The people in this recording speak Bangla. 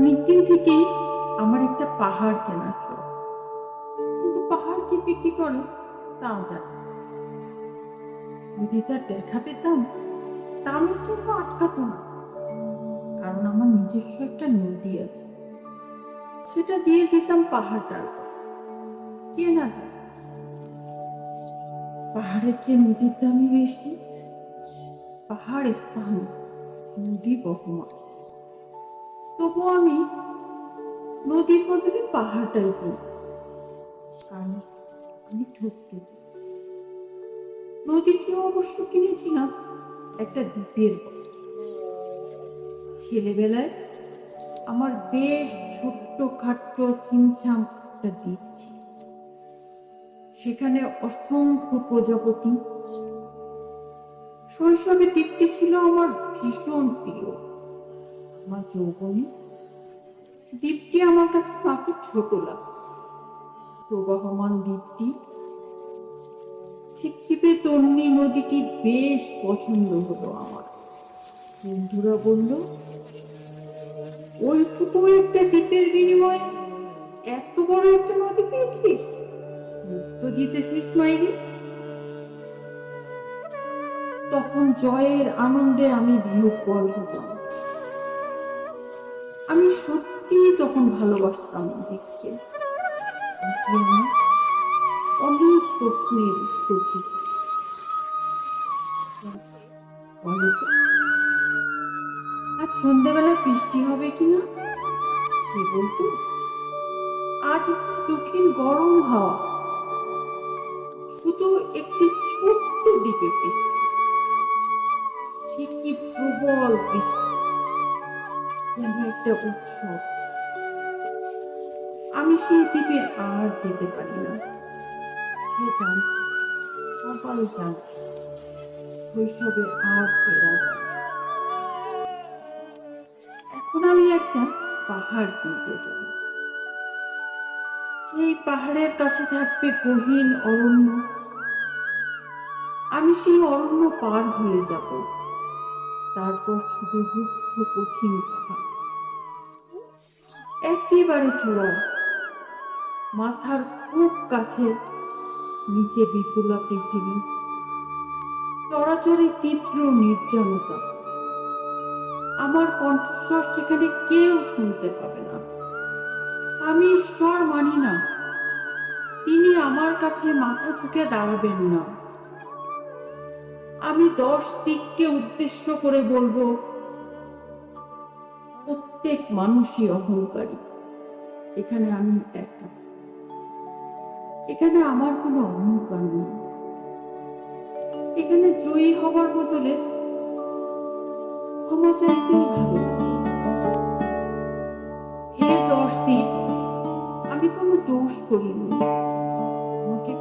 অনেকদিন থেকেই আমার একটা পাহাড় কেনার শখ। কিন্তু পাহাড় কি বিক্রি করে তাও জানি যদি তার দেখা পেতাম, দামের জন্য আটকাতো না। কারণ আমার নিজস্ব একটা নদী আছে। সেটা দিয়ে দিতাম পাহাড়টার। কে না জানে। পাহাড়ের যে নদীর দামই বেশি। পাহাড় স্থান, নদী বহমান তবু আমি নদীর বদলে পাহাড়টাই কিনতাম কারণ আমি ঠকতে নদীটিও অবশ্য কিনেছিলাম একটা দ্বীপের ছেলেবেলায় আমার বেশ ছোট্ট খাট্ট ছিমছাম একটা দ্বীপ ছিল। সেখানে অসংখ্য প্রজাপতি। শৈশবে দ্বীপটি ছিল আমার ভীষণ প্রিয়। আমার যৌবনে দ্বীপটি আমার কাছে মাত্র ছোট লাগে প্রবাহমান দ্বীপটি ছিপছিপে তন্নি নদীটি বেশ পছন্দ হলো আমার। বন্ধুরা বলল, ওইটুকু একটা দ্বীপের বিনিময়ে এত বড় একটা নদী পেয়েছিস? মুক্ত জিতেছিস মাইরি। তখন জয়ের আনন্দে আমি বিহ্বল হতাম। আমি সত্যি তখন ভালোবাসতাম আমার অনেক প্রশ্নের উত্তর আজ সন্ধ্যেবেলা বৃষ্টি হবে কিনা? সে বলতো আজ দক্ষিণ গরম হাওয়া। শুধু একটি ছোট্ট দ্বীপে বৃষ্টি। সে কি প্রবল বৃষ্টি? যেন একটা উৎসব। আমি সেই দ্বীপে আর যেতে পারি না। সে জানত সবাই জানত শৈশবে আর ফেরা এখন আমি একটা পাহাড় কিনতে যাব। সেই পাহাড়ের কাছে থাকবে গহীন অরণ্য। আমি সেই অরণ্য পার হয়ে যাব। তারপর শুধু রুক্ষ কঠিন পাহাড়। একেবারে চূড়ায় মাথার খুব কাছে নিচে বিপুলা পৃথিবী। চরাচরে তীব্র নির্জনতা। আমার কণ্ঠস্বর সেখানে কেউ শুনতে পাবে না। আমি ঈশ্বর মানি না। তিনি আমার কাছে মাথা ঝুঁকে দাঁড়াবেন না। আমি দশ দিককে উদ্দেশ্য করে বলব প্রত্যেক মানুষই অহংকারী। এখানে আমি একা। এখানে আমার কোনো অহংকার নেই। এখানে জয়ী হবার বদলে ক্ষমা চাইতেই ভালো হে দশ দিন আমি কোনো দোষ করিনি। আমাকে